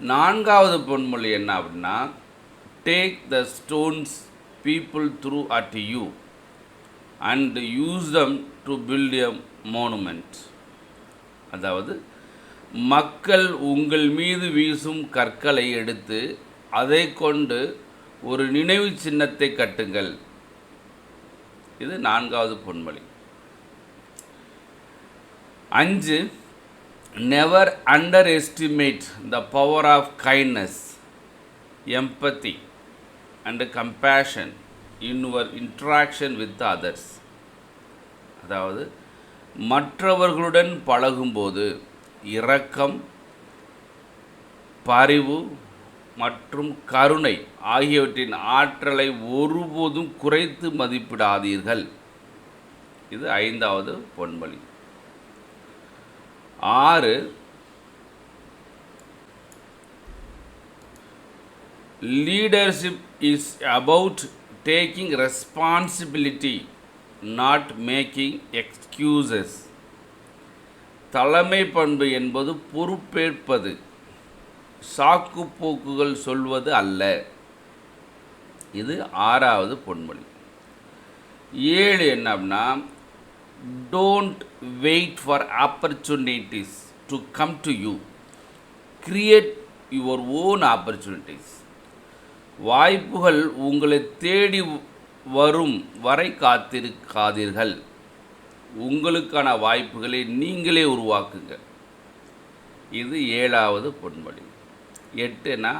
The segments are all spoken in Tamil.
நான்காவது பொன்மொழி என்ன அப்படின்னா take the stones people throw at you and use them to build a monument அதாவது மக்கள் உங்கள் மீது வீசும் கற்களை எடுத்து அதை கொண்டு ஒரு நினைவு சின்னத்தை கட்டுங்கள். இது நான்காவது பொன்மொழி. அஞ்சு never underestimate the power of kindness empathy and compassion in your interaction with others அதாவது மற்றவர்களுடன் பழகும்போது இரக்கம் பரிவு மற்றும் கருணை ஆகியவற்றின் ஆற்றலை ஒருபோதும் குறைத்து மதிப்பிடாதீர்கள். இது ஐந்தாவது பொன்மொழி. ஆறு. Leadership is about taking responsibility not making excuses தலைமை பண்பு என்பது பொறுப்பேற்பது. சாக்கு போக்குகள் சொல்வது அல்ல. இது ஆறாவது பொன்மொழி. ஏழு என்ன அப்படின்னா don't wait for opportunities to come to you create your own opportunities வாய்ப்புகள் உங்களை தேடி வரும் வரை காத்திருக்காதீர்கள். உங்களுக்கான வாய்ப்புகளை நீங்களே உருவாக்குங்க. இது ஏழாவது பொன்மொழி. எட்டுனா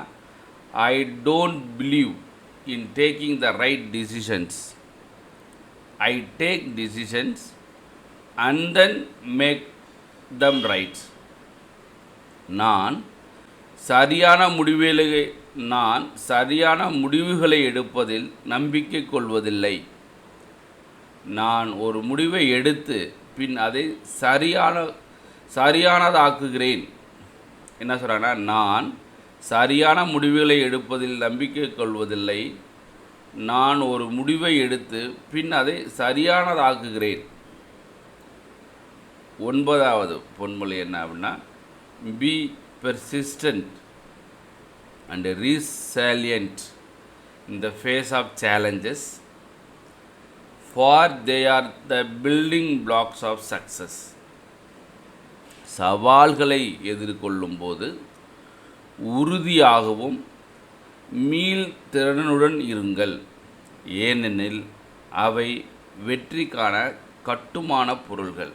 I don't believe in taking the right decisions I take decisions and then make them rights நான் சரியான முடிவுகளை நான் சரியான முடிவுகளை எடுப்பதில் நம்பிக்கை கொள்வதில்லை. நான் ஒரு முடிவை எடுத்து பின் அதை சரியான சரியானதாக்குகிறேன். என்ன சொல்கிறேன்னா நான் சரியான முடிவுகளை எடுப்பதில் நம்பிக்கை கொள்வதில்லை. நான் ஒரு முடிவை எடுத்து பின் அதை சரியானதாக்குகிறேன். ஒன்பதாவது பொன்மொழி என்ன அப்படின்னா be persistent and resilient in the face of challenges for they are the building blocks of success சவால்களை எதிர்கொள்ளும் போது உறுதியாகவும் மீள் திறனுடன் இருங்கள். ஏனெனில் அவை வெற்றிக்கான கட்டுமான பொருள்கள்.